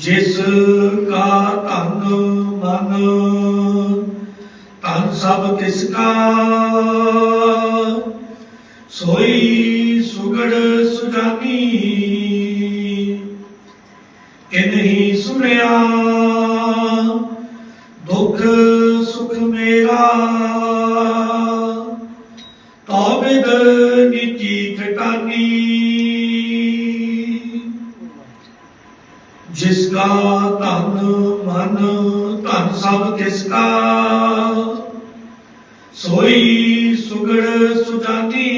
ਜਿਸ ਕਾ ਧਨ ਮਨ ਧਨ ਸਭ ਤਿਸ ਕਾ। ਸੋਈ ਸੁਗੜ ਸੁਜਾਨੀ ਕਿਨਹੀ ਸੁਣਿਆ, ਦੁੱਖ ਸੁਖ ਮੇਰਾ। ਜਿਸ ਕਾ ਧਨ, ਮਨ, ਧਨ ਸਭ ਤਿਸ ਕਾ। ਸੋਈ ਸੁਗੜ ਸੁਜਾਨੀ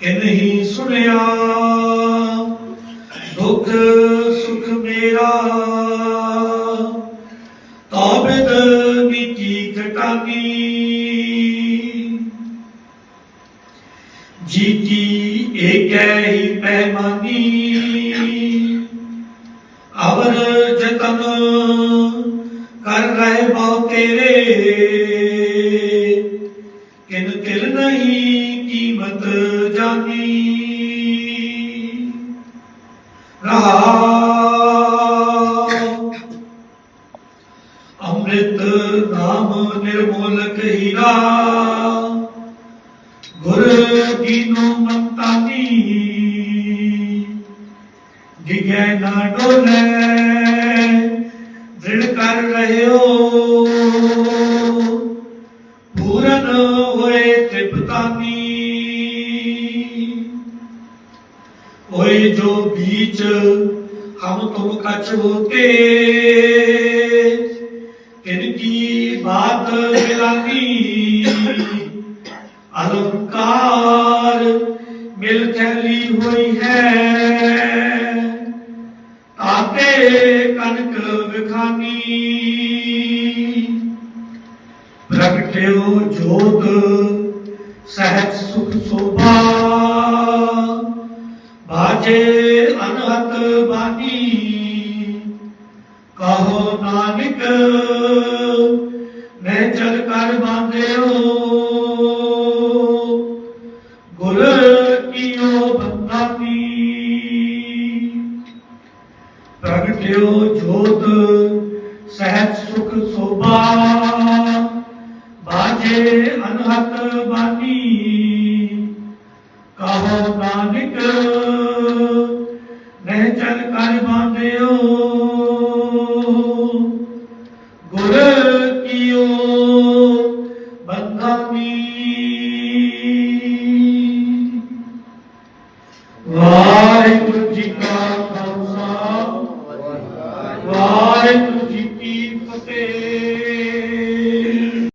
ਕਿਨਹੀ ਸੁਣਿਆ। ਦੁੱਖ ਸੁਖ ਮੇਰਾ ਤਾਬਿਦ ਨੀਤੀ ਘਟਾਨੀ। ਜੀ ਕੀ ਏਕੈ ਹੀ ਪੈਮਾਨੀ ਅਵਰ ਜਤਨ ਕਰ ਰਹੇ ਬਹੁ ਤੇਰੇ। ਕਿਨ ਤਿਲ ਨਹੀਂ ਕੀਮਤ ਜਾਨੀ। ਰਹਾ। ਅੰਮ੍ਰਿਤ ਨਾਮ ਨਿਰਮੋਲਕ ਹੀਰਾ। ਗੁਰ ਦੀਨੋ ਮੰਤਾਨੀ। ਡਿਗੈ ਨਾ ਡੋਲੇ, ਦ੍ਰਿੜ ਕਰ ਰਹਿਓ। ਪੂਰਨ ਹੋਏ ਤ੍ਰਿਪਤਾਨੀ। ਹੋਏ ਜੋ ਬੀਚ ਹਮ ਤੁਮ ਕਛ ਹੋਤੇ, ਤਿਨ ਕੀ ਬਾਤ ਮਿਲਾਨੀ ਅਲੰਕਾਰ ਮਿਲ ਚਲੀ ਹੋਈ ਹੈ। ਆਪੇ ਕਨਕ ਵਿਖਾਨੀ। ਪ੍ਰਗਟਿਓ ਜੋਤ, ਸਹਿਜ ਸੁਖ ਸੋਭਾ। ਬਾਜੇ ਅਨਹਤ ਬਾਣੀ ਕਹੋ ਨਾਨਕ, ਮੈਂ ਚਲ ਕਰ ਹੋ ਗੁਰ ਪ੍ਰਗਟਿਓ ਜੋਤ ਸਹਿਜ ਸੁਖ ਸੋਭਾ? ਬਾਜੇ ਅਨਹਤ ਬਾਣੀ ਕਹੋ ਨਾਨਕ, ਨਹਿ ਚਲ ਕਰ ਬਾਂਧਿਓ। ਗੁਰ ਕੀਓ ਬੰਧਾਨੀ